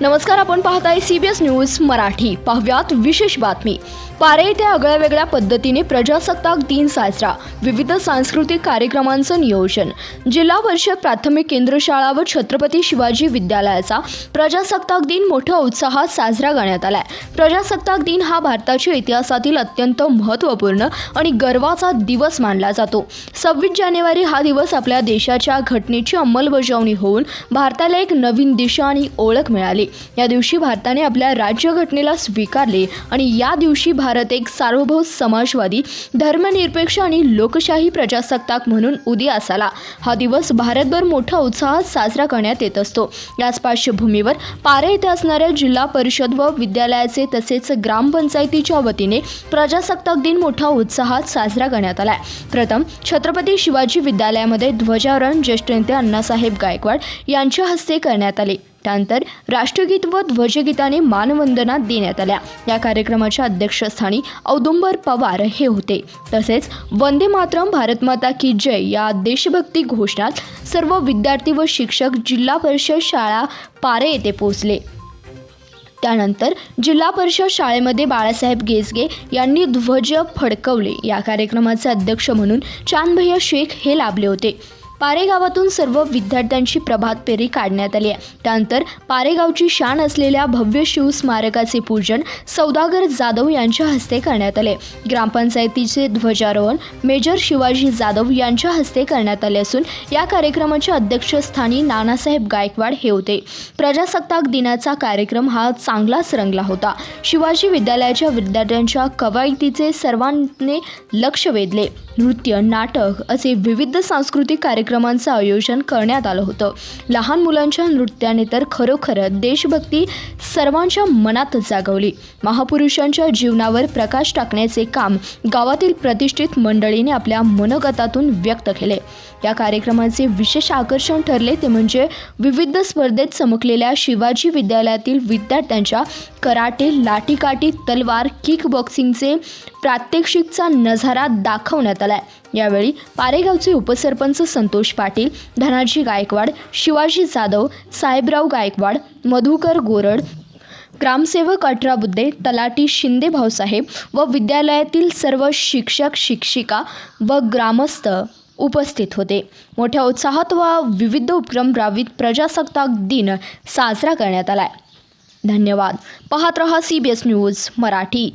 नमस्कार आपण पाहताय C B S news Marathi. पाहुयात विशेष बातमी. पारे येथे आगळ्या वेगळ्या पद्धतीने प्रजासत्ताक दिन साजरा. विविध सांस्कृतिक कार्यक्रमांचं नियोजन. जिल्हा परिषद प्राथमिक केंद्र शाळा व छत्रपती शिवाजी विद्यालयाचा प्रजासत्ताक दिन मोठ्या उत्साहात साजरा करण्यात आलाय. प्रजासत्ताक दिन हा भारताच्या इतिहासातील अत्यंत महत्त्वपूर्ण आणि गर्वाचा दिवस मानला जातो. सव्वीस जानेवारी हा दिवस आपल्या देशाच्या घटनेची अंमलबजावणी होऊन भारताला एक नवीन दिशा आणि ओळख मिळाली. या दिवशी भारताने आपल्या राज्यघटनेला स्वीकारले आणि या दिवशी भारत एक सार्वभौम समाजवादी धर्मनिरपेक्ष आणि लोकशाही प्रजासत्ताक म्हणून उदयास आला हा दिवस भारतभर मोठ्या उत्साहात साजरा करण्यात येत असतो. याच पार्श्वभूमीवर पारे येथे असणाऱ्या जिल्हा परिषद व विद्यालयाचे तसेच ग्रामपंचायतीच्या वतीने प्रजासत्ताक दिन मोठ्या उत्साहात साजरा करण्यात आला प्रथम छत्रपती शिवाजी विद्यालयामध्ये ध्वजारोहण ज्येष्ठ नेते अण्णासाहेब गायकवाड यांच्या हस्ते करण्यात आले. त्यानंतर राष्ट्रगीत व ध्वजगीताने मानवंदना देण्यात आल्या. या कार्यक्रमाच्या अध्यक्षस्थानी औदुंबर पवार हे होते. तसेच वंदे मातरम भारत माता की जय या देशभक्ती घोषणात सर्व विद्यार्थी व शिक्षक जिल्हा परिषद शाळा पारे येथे पोहोचले. त्यानंतर जिल्हा परिषद शाळेमध्ये बाळासाहेब गेसगे यांनी ध्वज फडकवले. या कार्यक्रमाचे अध्यक्ष म्हणून चांदभैया शेख हे लाभले होते. पारे गावातून सर्व विद्यार्थ्यांची प्रभात फेरी काढण्यात आली आहे. त्यानंतर पारेगावची शान असलेल्या भव्य शिव स्मारकाचे पूजन सौदागर जाधव यांच्या हस्ते करण्यात आले. ग्रामपंचायतीचे ध्वजारोहण मेजर शिवाजी जाधव यांच्या हस्ते करण्यात आले असून या कार्यक्रमाच्या अध्यक्षस्थानी नानासाहेब गायकवाड हे होते. प्रजासत्ताक दिनाचा कार्यक्रम हा चांगलाच रंगला होता. शिवाजी विद्यालयाच्या विद्यार्थ्यांच्या कवायतीचे सर्वांनी लक्ष वेधले. नृत्य नाटक असे विविध सांस्कृतिक कार्यक्रमांचं आयोजन करण्यात आलं होतं. लहान मुलांच्या नृत्याने तर खरोखर देशभक्ती सर्वांच्या मनात जागवली. महापुरुषांच्या जीवनावर प्रकाश टाकण्याचे काम गावातील प्रतिष्ठित मंडळीने आपल्या मनोगतातून व्यक्त केले. या कार्यक्रमाचे विशेष आकर्षण ठरले ते म्हणजे विविध स्पर्धेत चमकलेल्या शिवाजी विद्यालयातील विद्यार्थ्यांच्या कराटे लाठीकाठी तलवार किक बॉक्सिंगचे प्रात्यक्षिकचा नजारा दाखवण्यात आला. झालाय यावेळी पारेगावचे उपसरपंच संतोष पाटील धनाजी गायकवाड शिवाजी जाधव साहेबराव गायकवाड मधुकर गोरड ग्रामसेवक अठरा बुद्धे तलाटी शिंदे भाऊसाहेब व विद्यालयातील सर्व शिक्षक शिक्षिका व ग्रामस्थ उपस्थित होते. मोठ्या उत्साहात व विविध उपक्रम राबवित प्रजासत्ताक दिन साजरा करण्यात आलाय. धन्यवाद. पाहत रहा C B S news Marathi.